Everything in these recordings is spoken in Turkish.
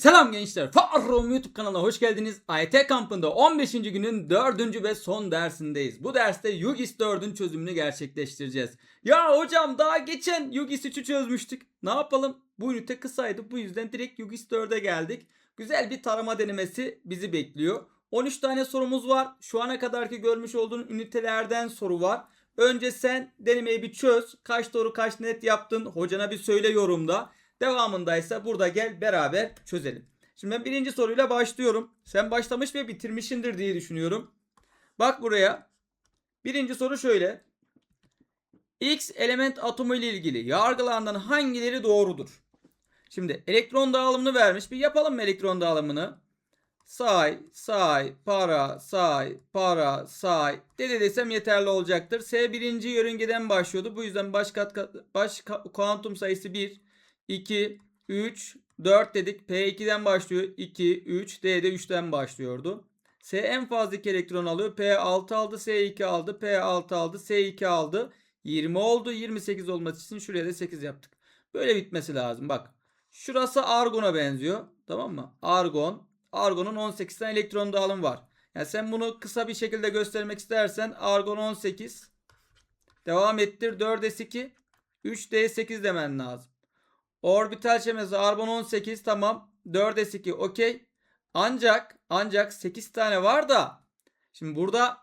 Selam gençler. Farrum YouTube kanalına hoş geldiniz. AYT kampında 15. günün 4. ve son dersindeyiz. Bu derste Yugis 4'ün çözümünü gerçekleştireceğiz. Ya hocam daha geçen Yugis 3'ü çözmüştük. Ne yapalım? Bu ünite kısaydı. Bu yüzden direkt Yugis 4'e geldik. Güzel bir tarama denemesi bizi bekliyor. 13 tane sorumuz var. Şu ana kadarki görmüş olduğun ünitelerden soru var. Önce sen denemeyi bir çöz. Kaç doğru kaç net yaptın hocana bir söyle yorumda. Devamındaysa burada gel beraber çözelim. Şimdi ben birinci soruyla başlıyorum. Sen başlamış ve bitirmişindir diye düşünüyorum. Bak buraya. Birinci soru şöyle. X element atomu ile ilgili yargılarından hangileri doğrudur? Şimdi elektron dağılımını vermiş. Bir yapalım mı elektron dağılımını? Say, say, para, say, para, say. Dede desem yeterli olacaktır. S birinci yörüngeden başlıyordu. Bu yüzden baş kat, kat baş kuantum sayısı 1, 2, 3, 4 dedik. P2'den başlıyor. 2, 3, D'de 3'ten başlıyordu. S en fazla 2 elektron alıyor. P 6 aldı, S2 aldı, P 6 aldı, S2 aldı. 20 oldu. 28 olması için şuraya da 8 yaptık. Böyle bitmesi lazım. Bak. Şurası argona benziyor. Tamam mı? Argon. Argonun 18 tane elektron dağılım var. Yani sen bunu kısa bir şekilde göstermek istersen argon 18. Devam ettir. 4s2. 3d8 demen lazım. Orbital çemesi argon 18 tamam. 4s2 okey. Ancak ancak 8 tane var da şimdi burada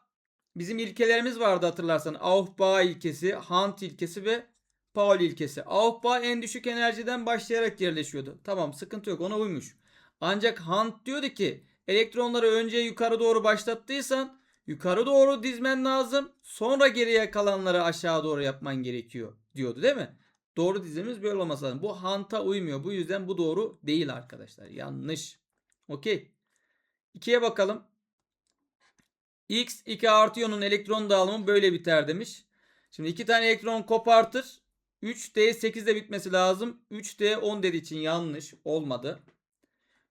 bizim ilkelerimiz vardı hatırlarsan. Aufbau ilkesi, Hunt ilkesi ve Pauli ilkesi. Aufbau en düşük enerjiden başlayarak yerleşiyordu. Tamam sıkıntı yok ona uymuş. Ancak Hunt diyordu ki elektronları önce yukarı doğru başlattıysan yukarı doğru dizmen lazım. Sonra geriye kalanları aşağı doğru yapman gerekiyor diyordu değil mi? Doğru dizimiz böyle olması lazım. Bu Hunt'a uymuyor. Bu yüzden bu doğru değil arkadaşlar. Yanlış. Okey. 2'ye bakalım. X 2 artı iyonun elektron dağılımı böyle biter demiş. Şimdi 2 tane elektron kopartır. 3D 8'de bitmesi lazım. 3D 10 dediği için yanlış. Olmadı.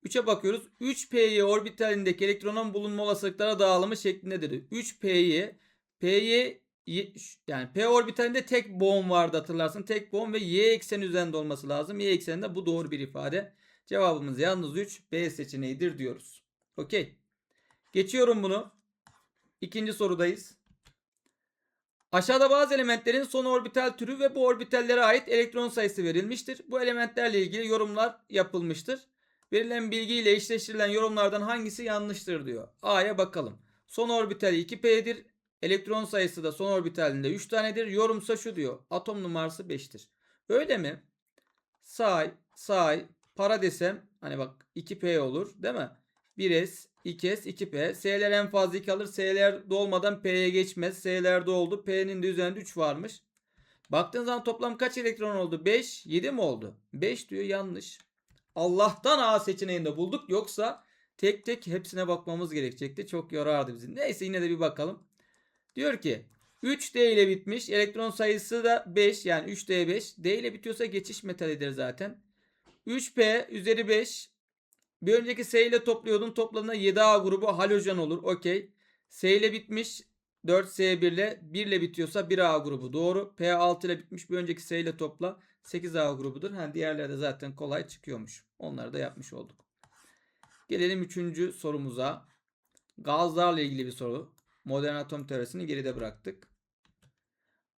3'e bakıyoruz. 3P'yi orbitalindeki elektronun bulunma olasılıklara dağılımı şeklindedir. 3P'yi P'yi yani P orbitalinde tek boğum vardı hatırlarsın. Tek boğum ve Y ekseni üzerinde olması lazım. Y ekseninde bu doğru bir ifade. Cevabımız yalnız 3 B seçeneğidir diyoruz. Okey. Geçiyorum bunu. İkinci sorudayız. Aşağıda bazı elementlerin son orbital türü ve bu orbitallere ait elektron sayısı verilmiştir. Bu elementlerle ilgili yorumlar yapılmıştır. Verilen bilgiyle eşleştirilen yorumlardan hangisi yanlıştır diyor. A'ya bakalım. Son orbitali 2P'dir. Elektron sayısı da son orbitalinde 3 tanedir. Yorumsa şu diyor. Atom numarası 5'tir. Öyle mi? Say, say, para desem hani bak 2P olur değil mi? 1S, 2S, 2P. S'ler en fazla 2 alır. S'ler dolmadan P'ye geçmez. S'ler doldu. P'nin de üzerinde 3 varmış. Baktığın zaman toplam kaç elektron oldu? 5, 7 mi oldu? 5 diyor yanlış. Allah'tan A seçeneğinde bulduk. Yoksa tek tek hepsine bakmamız gerekecekti. Çok yorardı bizi. Neyse yine de bir bakalım. Diyor ki 3D ile bitmiş. Elektron sayısı da 5 yani 3D5. D ile bitiyorsa geçiş metalidir zaten. 3P üzeri 5. Bir önceki S ile topluyordun. Toplamda 7A grubu halojen olur. Okey. S ile bitmiş. 4S1 ile 1 ile bitiyorsa 1A grubu doğru. P6 ile bitmiş. Bir önceki S ile topla 8A grubudur. Ha, diğerleri de zaten kolay çıkıyormuş. Onları da yapmış olduk. Gelelim 3. sorumuza. Gazlarla ilgili bir soru. Modern atom teorisini geride bıraktık.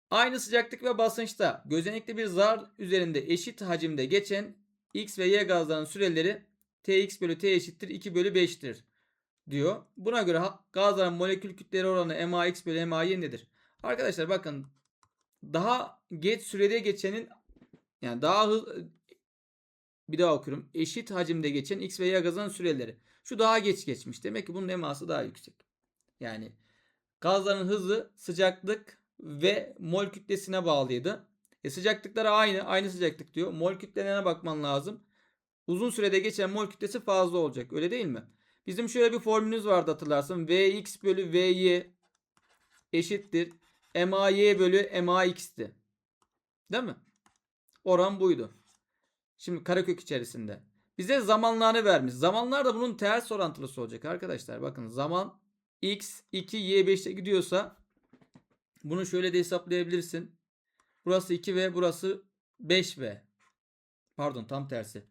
Aynı sıcaklık ve basınçta gözenekli bir zar üzerinde eşit hacimde geçen X ve Y gazlarının süreleri Tx bölü T eşittir 2 bölü 5'tir diyor. Buna göre gazların molekül kütleleri oranı MAX bölü MAY nedir? Arkadaşlar bakın daha geç sürede geçenin yani daha hızlı bir daha okuyorum. Eşit hacimde geçen X ve Y gazının süreleri. Şu daha geç geçmiş. Demek ki bunun eması daha yüksek. Yani gazların hızı sıcaklık ve mol kütlesine bağlıydı. E sıcaklıkları aynı. Aynı sıcaklık diyor. Mol kütlelerine bakman lazım. Uzun sürede geçen mol kütlesi fazla olacak. Öyle değil mi? Bizim şöyle bir formülümüz vardı hatırlarsın. Vx bölü Vy eşittir. MAY bölü MAX'ti. Değil mi? Oran buydu. Şimdi karekök içerisinde. Bize zamanlarını vermiş. Zamanlar da bunun ters orantılısı olacak arkadaşlar. Bakın zaman x 2 y 5'te gidiyorsa bunu şöyle de hesaplayabilirsin. Burası 2v burası 5v. Pardon tam tersi.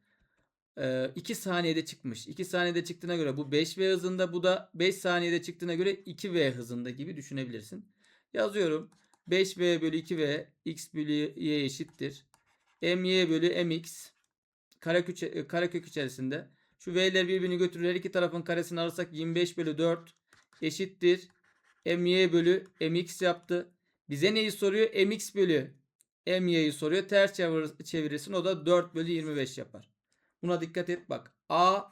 2 saniyede çıkmış. 2 saniyede çıktığına göre bu 5V hızında bu da 5 saniyede çıktığına göre 2V hızında gibi düşünebilirsin. Yazıyorum. 5V bölü 2V x bölü y eşittir. my bölü mx karekök, karekök içerisinde. Şu v'ler birbirini götürür. Her iki tarafın karesini alırsak 25 bölü 4 eşittir. my bölü mx yaptı. Bize neyi soruyor? mx bölü my'yi soruyor. Ters çevir, çevirirsin. O da 4 bölü 25 yapar. Buna dikkat et bak. A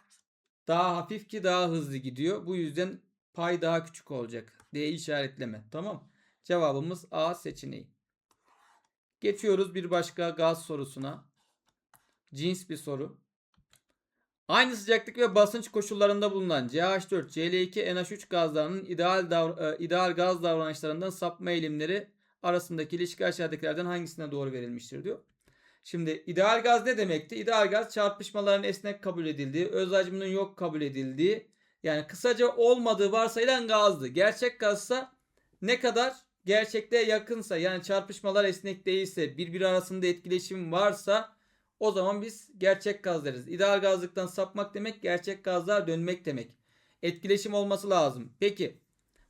daha hafif ki daha hızlı gidiyor. Bu yüzden pay daha küçük olacak. D işaretleme. Tamam. Cevabımız A seçeneği. Geçiyoruz bir başka gaz sorusuna. Cins bir soru. Aynı sıcaklık ve basınç koşullarında bulunan CH4, Cl2, NH3 gazlarının ideal, davr- e, ideal gaz davranışlarından sapma eğilimleri arasındaki ilişki aşağıdakilerden hangisine doğru verilmiştir diyor. Şimdi ideal gaz ne demekti? İdeal gaz çarpışmaların esnek kabul edildiği, öz hacminin yok kabul edildiği, yani kısaca olmadığı varsayılan gazdı. Gerçek gazsa ne kadar gerçekliğe yakınsa yani çarpışmalar esnek değilse birbiri arasında etkileşim varsa o zaman biz gerçek gaz deriz. İdeal gazlıktan sapmak demek gerçek gazlar dönmek demek. Etkileşim olması lazım. Peki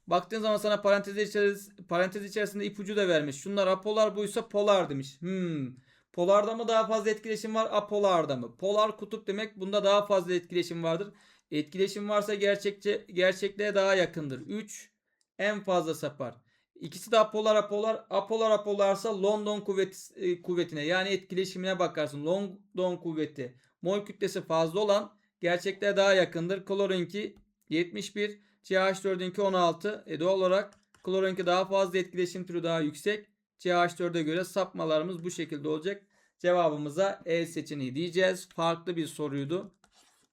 baktığın zaman sana parantez, içeris parantez içerisinde ipucu da vermiş. Şunlar apolar buysa polar demiş. Hmm. Polarda mı daha fazla etkileşim var? Apolarda mı? Polar kutup demek bunda daha fazla etkileşim vardır. Etkileşim varsa gerçekçe gerçekliğe daha yakındır. 3 en fazla sapar. İkisi de apolar apolar. Apolar apolarsa London kuvveti, e, kuvvetine yani etkileşimine bakarsın. London kuvveti mol kütlesi fazla olan gerçekliğe daha yakındır. Klorinki 71, CH4'ünki 16. E doğal olarak klorinki daha fazla etkileşim türü daha yüksek. CH4'e göre sapmalarımız bu şekilde olacak. Cevabımıza E seçeneği diyeceğiz. Farklı bir soruydu.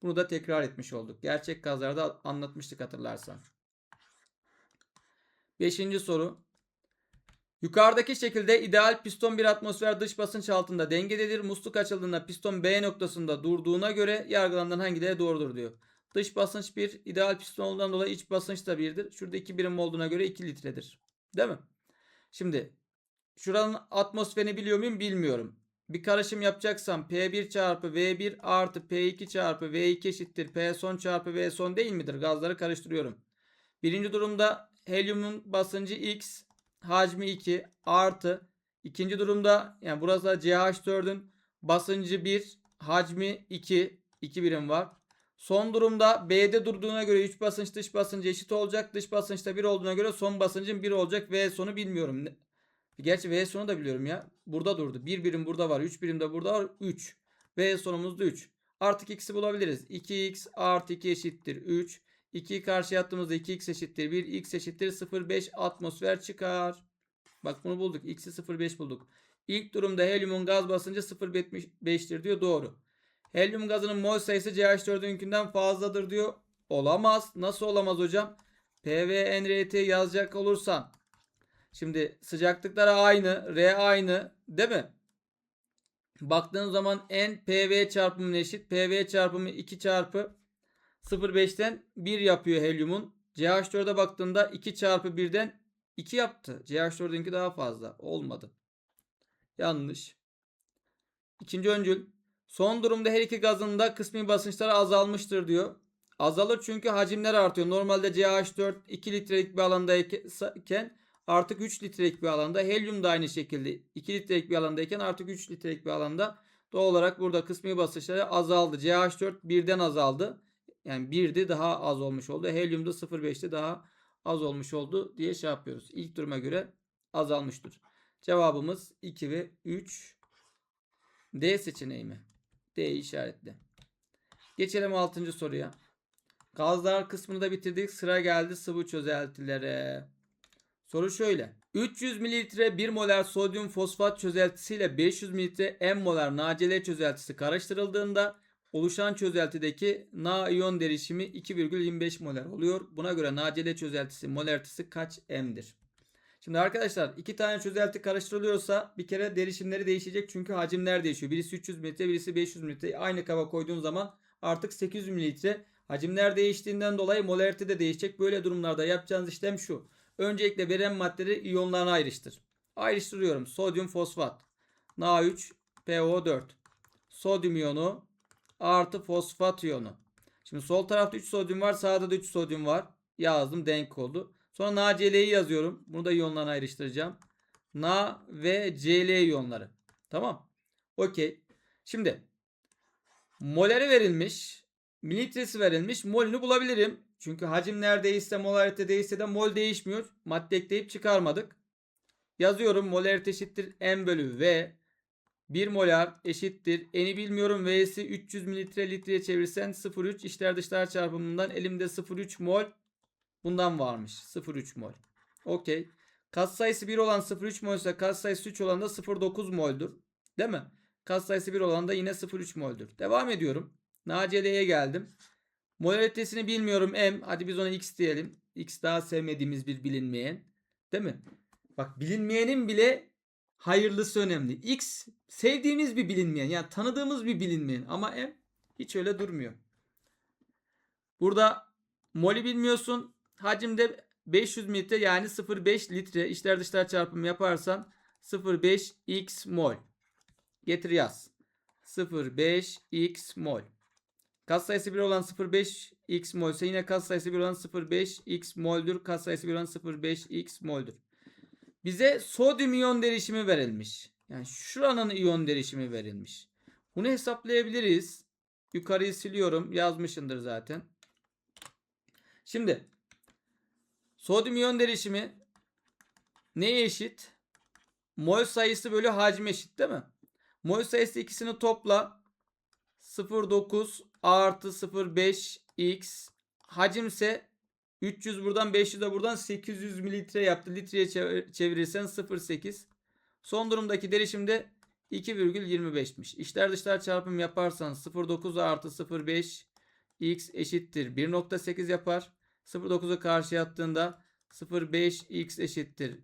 Bunu da tekrar etmiş olduk. Gerçek gazlarda anlatmıştık hatırlarsan. Beşinci soru. Yukarıdaki şekilde ideal piston bir atmosfer dış basınç altında dengededir. Musluk açıldığında piston B noktasında durduğuna göre yargılanan hangileri doğrudur diyor. Dış basınç 1, ideal piston olduğundan dolayı iç basınç da 1'dir. Şurada 2 birim olduğuna göre 2 litredir. Değil mi? Şimdi şuranın atmosferini biliyor muyum bilmiyorum. Bir karışım yapacaksam P1 çarpı V1 artı P2 çarpı V2 eşittir P son çarpı V son değil midir? Gazları karıştırıyorum. Birinci durumda helyumun basıncı X, hacmi 2 artı ikinci durumda yani burası da CH4'ün basıncı 1, hacmi 2, 2 birim var. Son durumda B'de durduğuna göre 3 basınç dış basıncı eşit olacak. Dış basınçta 1 olduğuna göre son basıncın 1 olacak. V sonu bilmiyorum. Gerçi V sonu da biliyorum ya. Burada durdu. 1 birim burada var. 3 birim de burada var. 3. V sonumuz da 3. Artık x'i bulabiliriz. 2x artı 2 eşittir 3. 2'yi karşıya attığımızda 2x eşittir 1. x eşittir 0,5 atmosfer çıkar. Bak bunu bulduk. x'i 0,5 bulduk. İlk durumda helyumun gaz basıncı 0,5'tir diyor. Doğru. Helyum gazının mol sayısı CH4'ünkinden fazladır diyor. Olamaz. Nasıl olamaz hocam? PV yazacak olursan. Şimdi sıcaklıkları aynı. R aynı. Değil mi? Baktığın zaman N PV çarpımı eşit. PV çarpımı 2 çarpı 0,5'ten 1 yapıyor helyumun. CH4'e baktığında 2 çarpı 1'den 2 yaptı. CH4'ünki daha fazla. Olmadı. Yanlış. İkinci öncül. Son durumda her iki gazın da kısmi basınçları azalmıştır diyor. Azalır çünkü hacimler artıyor. Normalde CH4 2 litrelik bir alandayken artık 3 litrelik bir alanda. Helyum da aynı şekilde 2 litrelik bir alandayken artık 3 litrelik bir alanda. Doğal olarak burada kısmi basınçları azaldı. CH4 birden azaldı. Yani 1'di daha az olmuş oldu. Helyum da 0,5'ti daha az olmuş oldu diye şey yapıyoruz. İlk duruma göre azalmıştır. Cevabımız 2 ve 3. D seçeneği mi? D işaretli. Geçelim 6. soruya. Gazlar kısmını da bitirdik. Sıra geldi sıvı çözeltilere. Soru şöyle. 300 mililitre 1 molar sodyum fosfat çözeltisiyle 500 mililitre M molar NaCl çözeltisi karıştırıldığında oluşan çözeltideki Na iyon derişimi 2,25 molar oluyor. Buna göre NaCl çözeltisi molaritesi kaç M'dir? Şimdi arkadaşlar iki tane çözelti karıştırılıyorsa bir kere derişimleri değişecek çünkü hacimler değişiyor. Birisi 300 mililitre birisi 500 mililitre. Aynı kaba koyduğun zaman artık 800 mililitre. Hacimler değiştiğinden dolayı molarite de değişecek. Böyle durumlarda yapacağınız işlem şu. Öncelikle veren maddeleri iyonlarına ayrıştır. Ayrıştırıyorum. Sodyum fosfat. Na3 PO4. Sodyum iyonu artı fosfat iyonu. Şimdi sol tarafta 3 sodyum var. Sağda da 3 sodyum var. Yazdım denk oldu. Sonra NaCl'yi yazıyorum. Bunu da iyonlarına ayrıştıracağım. Na ve Cl iyonları. Tamam. Okey. Şimdi moleri verilmiş. Mililitresi verilmiş. Molünü bulabilirim. Çünkü hacim neredeyse molarite değişse de mol değişmiyor. Madde ekleyip çıkarmadık. Yazıyorum molarite eşittir M bölü V. 1 molar eşittir. N'i bilmiyorum. V'si 300 mililitre litreye çevirsen 0,3 içler dışlar çarpımından elimde 0,3 mol bundan varmış. 0,3 mol. Okey. Kat sayısı 1 olan 0,3 mol ise kat sayısı 3 olan da 0,9 moldur. Değil mi? Kat sayısı 1 olan da yine 0,3 moldur. Devam ediyorum. NaCl'ye geldim. Molaritesini bilmiyorum M. Hadi biz ona X diyelim. X daha sevmediğimiz bir bilinmeyen. Değil mi? Bak bilinmeyenin bile hayırlısı önemli. X sevdiğimiz bir bilinmeyen. Yani tanıdığımız bir bilinmeyen. Ama M hiç öyle durmuyor. Burada mol'i bilmiyorsun. Hacimde 500 mililitre yani 0,5 litre içler dışlar çarpımı yaparsan 0,5 x mol. Getir yaz. 0,5 x mol. Kat sayısı 1 olan 0,5 x mol ise yine kat sayısı 1 olan 0,5 x mol'dür. Kat sayısı 1 olan 0,5 x mol'dür. Bize sodyum iyon derişimi verilmiş. Yani şuranın iyon derişimi verilmiş. Bunu hesaplayabiliriz. Yukarıyı siliyorum. Yazmışındır zaten. Şimdi sodyum iyon derişimi neye eşit? Mol sayısı bölü hacim eşit değil mi? Mol sayısı ikisini topla. 0,9 artı 0,5 x hacimse 300 buradan 500 de buradan 800 mililitre yaptı. Litreye çevir- çevirirsen 0,8. Son durumdaki derişimde 2,25'miş. İçler dışlar çarpım yaparsan 0,9 artı 0,5 x eşittir 1,8 yapar. 0,9'u karşıya attığında 0,5 x eşittir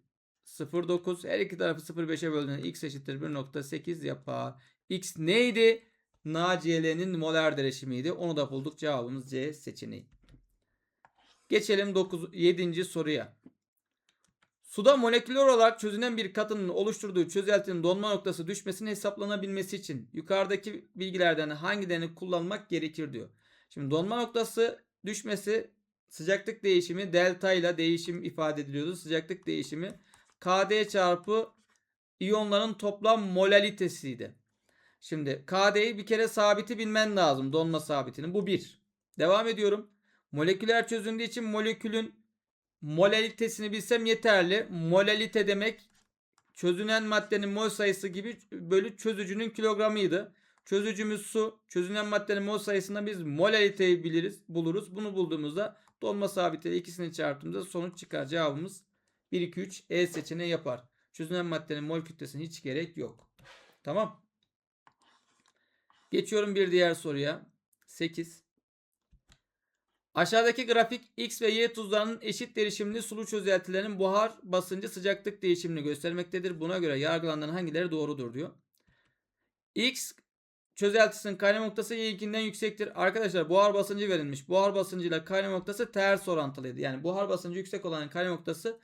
0,9. Her iki tarafı 0,5'e böldüğünde x eşittir 1,8 yapar. X neydi? NaCl'nin molar derişimiydi. Onu da bulduk. Cevabımız C seçeneği. Geçelim 9 7. soruya. Suda moleküler olarak çözünen bir katının oluşturduğu çözeltinin donma noktası düşmesini hesaplanabilmesi için yukarıdaki bilgilerden hangilerini kullanmak gerekir diyor. Şimdi donma noktası düşmesi sıcaklık değişimi delta ile değişim ifade ediliyordu. Sıcaklık değişimi KD çarpı iyonların toplam molalitesiydi. Şimdi KD'yi bir kere sabiti bilmen lazım. Donma sabitini. Bu bir. Devam ediyorum. Moleküler çözündüğü için molekülün molalitesini bilsem yeterli. Molalite demek çözünen maddenin mol sayısı gibi bölü çözücünün kilogramıydı. Çözücümüz su. Çözünen maddenin mol sayısından biz molaliteyi biliriz, buluruz. Bunu bulduğumuzda donma sabitiyle ikisini çarptığımızda sonuç çıkar. Cevabımız 1 2 3 E seçeneği yapar. Çözünen maddenin mol kütlesine hiç gerek yok. Tamam. Geçiyorum bir diğer soruya. 8. Aşağıdaki grafik X ve Y tuzlarının eşit derişimli sulu çözeltilerinin buhar basıncı sıcaklık değişimini göstermektedir. Buna göre yargılanan hangileri doğrudur diyor. X çözeltisinin kaynama noktası Y2'den yüksektir. Arkadaşlar buhar basıncı verilmiş. Buhar basıncıyla kaynama noktası ters orantılıydı. Yani buhar basıncı yüksek olanın kaynama noktası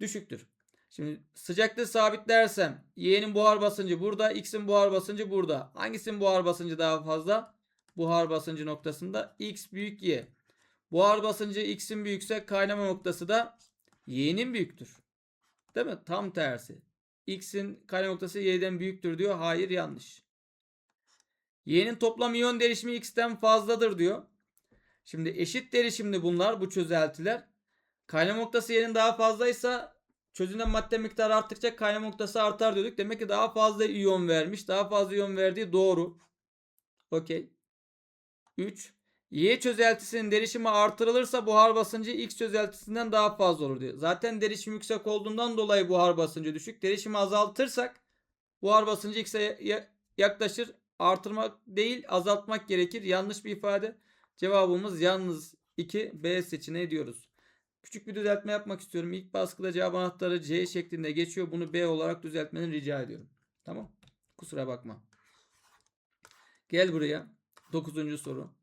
düşüktür. Şimdi sıcaklığı sabitlersem Y'nin buhar basıncı burada, X'in buhar basıncı burada. Hangisinin buhar basıncı daha fazla? Buhar basıncı noktasında X büyük Y. Buhar basıncı X'in büyükse kaynama noktası da Y'nin büyüktür. Değil mi? Tam tersi. X'in kaynama noktası Y'den büyüktür diyor. Hayır yanlış. Y'nin toplam iyon derişimi X'ten fazladır diyor. Şimdi eşit derişimli bunlar bu çözeltiler. Kaynama noktası Y'nin daha fazlaysa çözünen madde miktarı arttıkça kaynama noktası artar diyorduk. Demek ki daha fazla iyon vermiş. Daha fazla iyon verdiği doğru. Okey. 3. Y çözeltisinin derişimi artırılırsa buhar basıncı X çözeltisinden daha fazla olur diyor. Zaten derişim yüksek olduğundan dolayı buhar basıncı düşük. Derişimi azaltırsak buhar basıncı X'e ya- yaklaşır. Artırmak değil azaltmak gerekir. Yanlış bir ifade. Cevabımız yalnız 2 B seçeneği diyoruz. Küçük bir düzeltme yapmak istiyorum. İlk baskıda cevap anahtarı C şeklinde geçiyor. Bunu B olarak düzeltmeni rica ediyorum. Tamam. Kusura bakma. Gel buraya. 9. soru.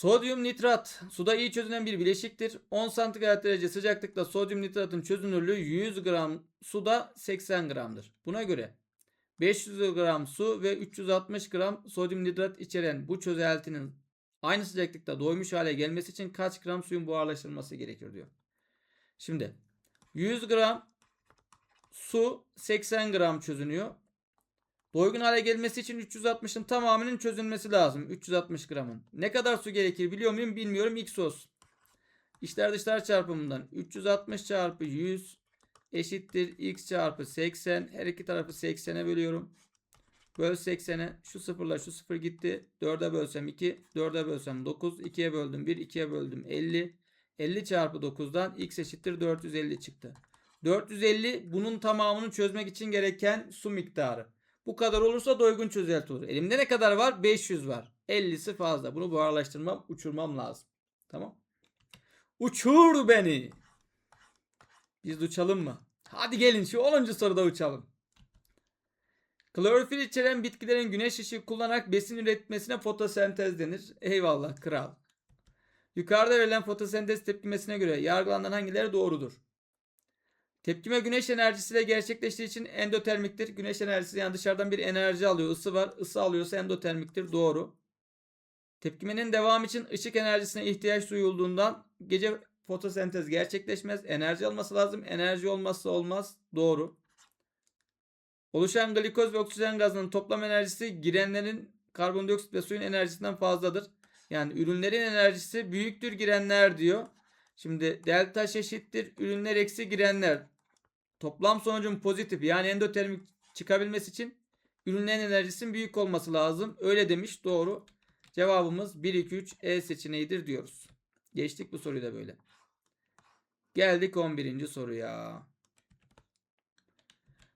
Sodyum nitrat suda iyi çözünen bir bileşiktir. 10 santigrat derece sıcaklıkta sodyum nitratın çözünürlüğü 100 gram suda 80 gramdır. Buna göre 500 gram su ve 360 gram sodyum nitrat içeren bu çözeltinin aynı sıcaklıkta doymuş hale gelmesi için kaç gram suyun buharlaştırılması gerekir diyor. Şimdi 100 gram su 80 gram çözünüyor. Doygun hale gelmesi için 360'ın tamamının çözülmesi lazım. 360 gramın. Ne kadar su gerekir biliyor muyum bilmiyorum. X olsun. İçler dışlar çarpımından 360 çarpı 100 eşittir x çarpı 80. Her iki tarafı 80'e bölüyorum. Böl 80'e. Şu sıfırla şu sıfır gitti. 4'e bölsem 2. 4'e bölsem 9. 2'ye böldüm 1. 2'ye böldüm 50. 50 çarpı 9'dan x eşittir 450 çıktı. 450 bunun tamamını çözmek için gereken su miktarı. Bu kadar olursa doygun çözelti olur. Elimde ne kadar var? 500 var. 50'si fazla. Bunu buharlaştırmam, uçurmam lazım. Tamam. Uçur beni. Biz uçalım mı? Hadi gelin şu 10. soruda uçalım. Klorofil içeren bitkilerin güneş ışığı kullanarak besin üretmesine fotosentez denir. Eyvallah kral. Yukarıda verilen fotosentez tepkimesine göre yargılanan hangileri doğrudur? Tepkime güneş enerjisiyle gerçekleştiği için endotermiktir. Güneş enerjisi yani dışarıdan bir enerji alıyor. ısı var. Isı alıyorsa endotermiktir. Doğru. Tepkimenin devam için ışık enerjisine ihtiyaç duyulduğundan gece fotosentez gerçekleşmez. Enerji alması lazım. Enerji olmazsa olmaz. Doğru. Oluşan glikoz ve oksijen gazının toplam enerjisi girenlerin karbondioksit ve suyun enerjisinden fazladır. Yani ürünlerin enerjisi büyüktür girenler diyor. Şimdi delta eşittir ürünler eksi girenler. Toplam sonucun pozitif yani endotermik çıkabilmesi için ürünlerin enerjisinin büyük olması lazım. Öyle demiş doğru. Cevabımız 1 2 3 E seçeneğidir diyoruz. Geçtik bu soruyu da böyle. Geldik 11. soruya.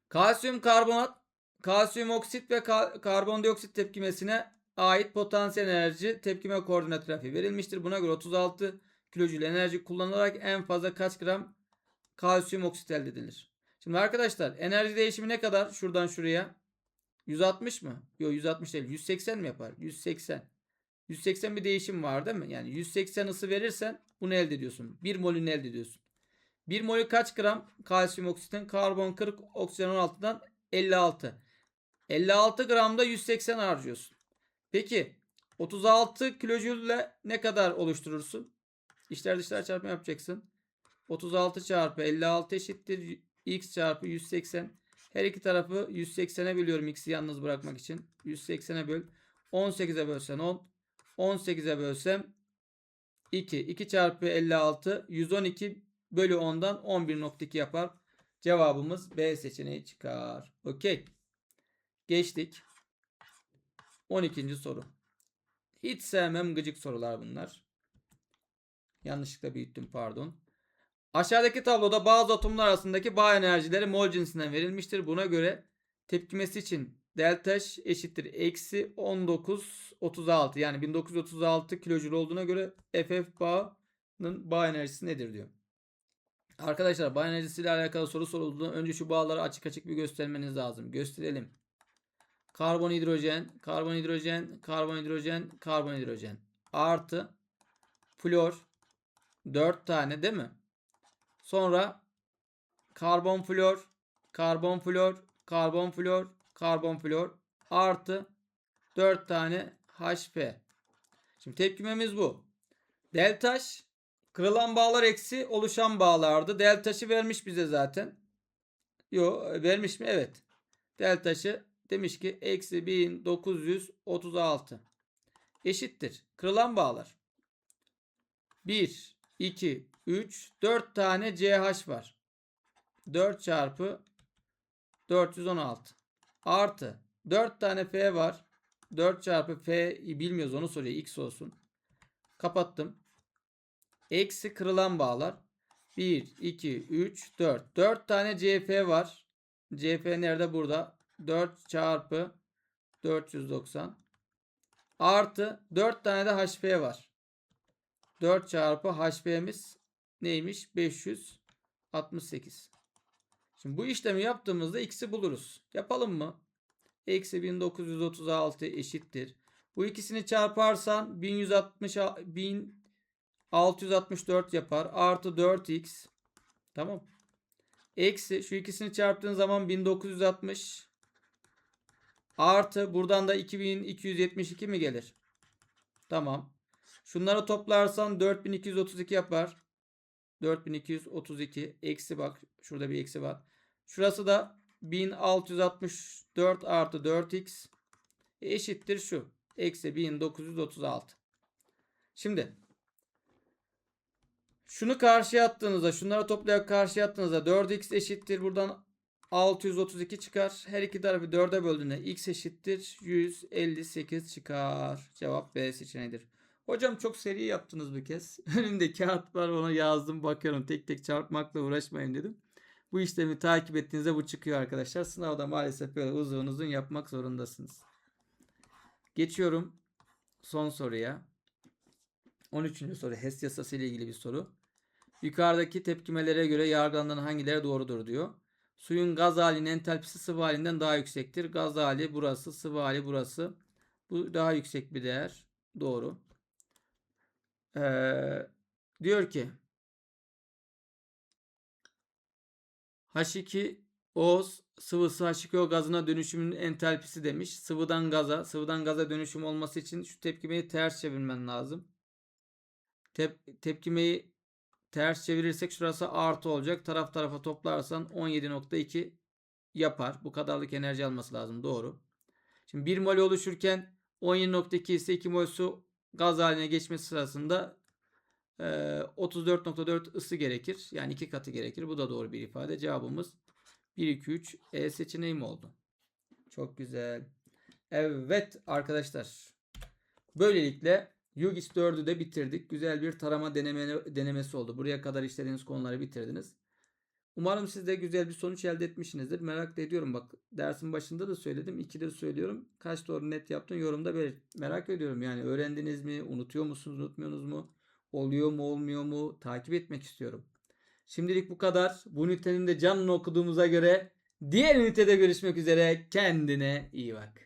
Kalsiyum karbonat, kalsiyum oksit ve ka- karbondioksit tepkimesine ait potansiyel enerji tepkime koordinat grafiği verilmiştir. Buna göre 36 kilojül enerji kullanılarak en fazla kaç gram kalsiyum oksit elde edilir? Şimdi arkadaşlar enerji değişimi ne kadar? Şuradan şuraya. 160 mı? Yok 160 değil. 180 mi yapar? 180. 180 bir değişim var değil mi? Yani 180 ısı verirsen bunu elde ediyorsun. 1 molünü elde ediyorsun. 1 molü kaç gram kalsiyum oksitin? Karbon 40, oksijen 16'dan 56. 56 gramda 180 harcıyorsun. Peki 36 kilojülle ne kadar oluşturursun? İçler dışlar çarpımı yapacaksın. 36 çarpı 56 eşittir x çarpı 180. Her iki tarafı 180'e bölüyorum x'i yalnız bırakmak için. 180'e böl. 18'e bölsen 10. 18'e bölsem 2. 2 çarpı 56 112 bölü 10'dan 11.2 yapar. Cevabımız B seçeneği çıkar. Okey. Geçtik. 12. soru. Hiç sevmem gıcık sorular bunlar. Yanlışlıkla büyüttüm pardon. Aşağıdaki tabloda bazı atomlar arasındaki bağ enerjileri mol cinsinden verilmiştir. Buna göre tepkimesi için delta H eşittir eksi 1936 yani 1936 kilojül olduğuna göre FF bağının bağ enerjisi nedir diyor. Arkadaşlar bağ enerjisiyle alakalı soru sorulduğunda önce şu bağları açık açık bir göstermeniz lazım. Gösterelim. Karbon hidrojen, karbon hidrojen, karbon hidrojen, karbon hidrojen. Artı flor 4 tane değil mi? Sonra karbon flor, karbon flor, karbon flor, karbon flor artı 4 tane HP. Şimdi tepkimemiz bu. Deltaş kırılan bağlar eksi oluşan bağlardı. Deltaşı vermiş bize zaten. Yo vermiş mi? Evet. Deltaşı demiş ki eksi 1936 eşittir. Kırılan bağlar. 1, 2, 3, 4 tane CH var. 4 çarpı 416 artı 4 tane F var. 4 çarpı F bilmiyoruz onu soruyor. X olsun. Kapattım. Eksi kırılan bağlar. 1, 2, 3, 4. 4 tane CF var. CF nerede? Burada. 4 çarpı 490 artı 4 tane de HP var. 4 çarpı HP'miz neymiş? 568. Şimdi bu işlemi yaptığımızda x'i buluruz. Yapalım mı? Eksi 1936 eşittir. Bu ikisini çarparsan 1160 1664 yapar. Artı 4x. Tamam. Eksi şu ikisini çarptığın zaman 1960 Artı buradan da 2272 mi gelir? Tamam. Şunları toplarsan 4232 yapar. 4232 eksi bak şurada bir eksi var. Şurası da 1664 artı 4x eşittir şu. Eksi 1936. Şimdi şunu karşıya attığınızda şunları toplayarak karşıya attığınızda 4x eşittir. Buradan 632 çıkar. Her iki tarafı 4'e böldüğünde x eşittir 158 çıkar. Cevap B seçeneğidir. Hocam çok seri yaptınız bir kez. Önümde kağıt var ona yazdım bakıyorum. Tek tek çarpmakla uğraşmayın dedim. Bu işlemi takip ettiğinizde bu çıkıyor arkadaşlar. Sınavda maalesef böyle uzun uzun yapmak zorundasınız. Geçiyorum son soruya. 13. soru HES yasası ile ilgili bir soru. Yukarıdaki tepkimelere göre yargılanan hangileri doğrudur diyor. Suyun gaz halinin entalpisi sıvı halinden daha yüksektir. Gaz hali burası, sıvı hali burası. Bu daha yüksek bir değer. Doğru. Ee, diyor ki H2O sıvısı H2O gazına dönüşümün entalpisi demiş. Sıvıdan gaza, sıvıdan gaza dönüşüm olması için şu tepkimeyi ters çevirmen lazım. Tep tepkimeyi ters çevirirsek şurası artı olacak. Taraf tarafa toplarsan 17.2 yapar. Bu kadarlık enerji alması lazım. Doğru. Şimdi 1 mol oluşurken 17.2 ise 2 mol su gaz haline geçmesi sırasında e, 34.4 ısı gerekir. Yani iki katı gerekir. Bu da doğru bir ifade. Cevabımız 1, 2, 3 E seçeneğim oldu. Çok güzel. Evet arkadaşlar. Böylelikle UGIS 4'ü de bitirdik. Güzel bir tarama deneme, denemesi oldu. Buraya kadar işlediğiniz konuları bitirdiniz. Umarım siz de güzel bir sonuç elde etmişsinizdir. Merak da ediyorum. Bak dersin başında da söyledim. İkidir söylüyorum. Kaç doğru net yaptın yorumda belirt. Merak ediyorum. Yani öğrendiniz mi? Unutuyor musunuz? Unutmuyorsunuz mu? Oluyor mu? Olmuyor mu? Takip etmek istiyorum. Şimdilik bu kadar. Bu ünitenin de canını okuduğumuza göre diğer ünitede görüşmek üzere. Kendine iyi bak.